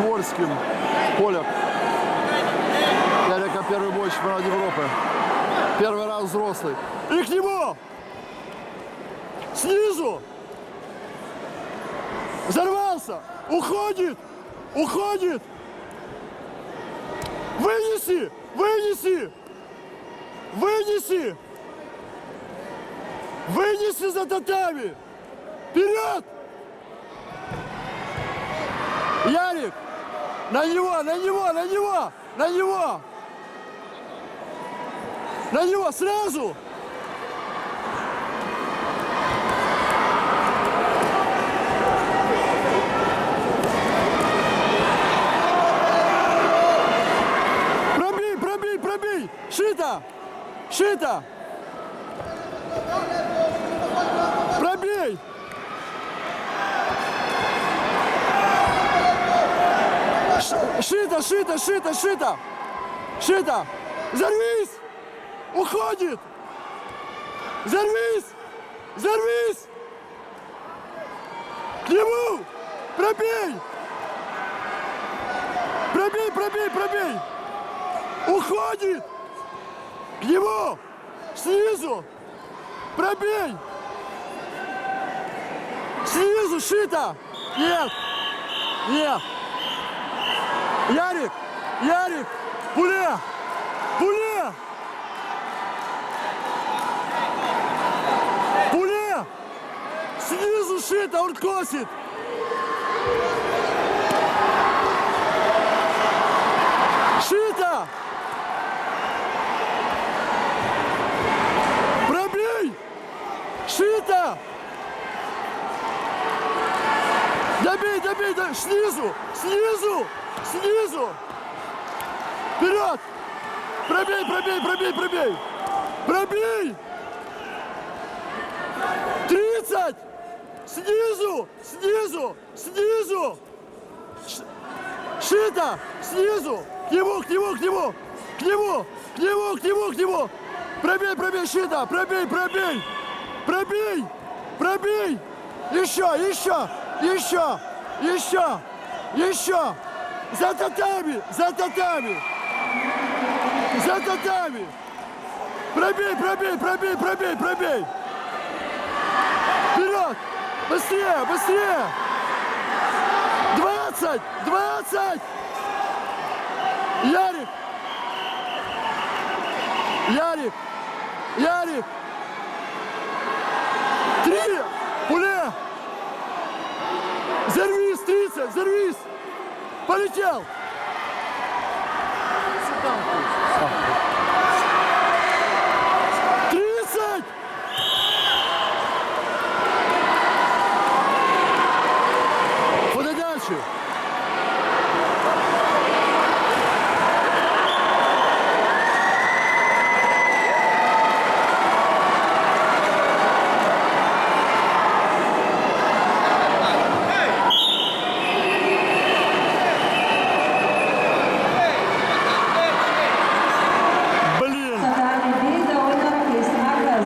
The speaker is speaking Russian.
Свольским. Поляк. Ярика первый бой чемпионата Европы. Первый раз взрослый. И к нему! Снизу! Взорвался! Уходит! Уходит! Вынеси! Вынеси! Вынеси! Вынеси за татами! Вперед! Ярик! На него, на него, на него! На него! На него сразу! Пробей, пробей, пробей! Шита! Шита! Пробей! Шита, шита, шита, шита! Шита! Взорвись! Уходит! Взорвись! Взорвись! К нему! Пробей! Пробей, пробей, пробей! Уходит! К нему! Снизу! Пробей! Снизу, шито! Нет! Нет! Ярик! Ярик! Пуле! Пуле! Пуле! Снизу шито, он косит! Шито! Пробей! Шито! Добей, добей, добей! Снизу! Снизу! Снизу! Вперед! Пробей, пробей, пробей, пробей! Пробей! 30! Снизу! Снизу! Снизу! Шита! Снизу! К нему, к нему, к нему! К нему! К нему, к нему, к нему! Пробей, пробей, Шита! Пробей, пробей! Пробей! Пробей! Еще, еще! Еще! Еще! Еще! За татами! За татами! За татами! Пробей, пробей, пробей, пробей, пробей! Вперед! Быстрее, быстрее! 20! 20! Ярик! Ярик! Ярик! Три! Пуле! Взорвись, 30! Взорвись! Полетел!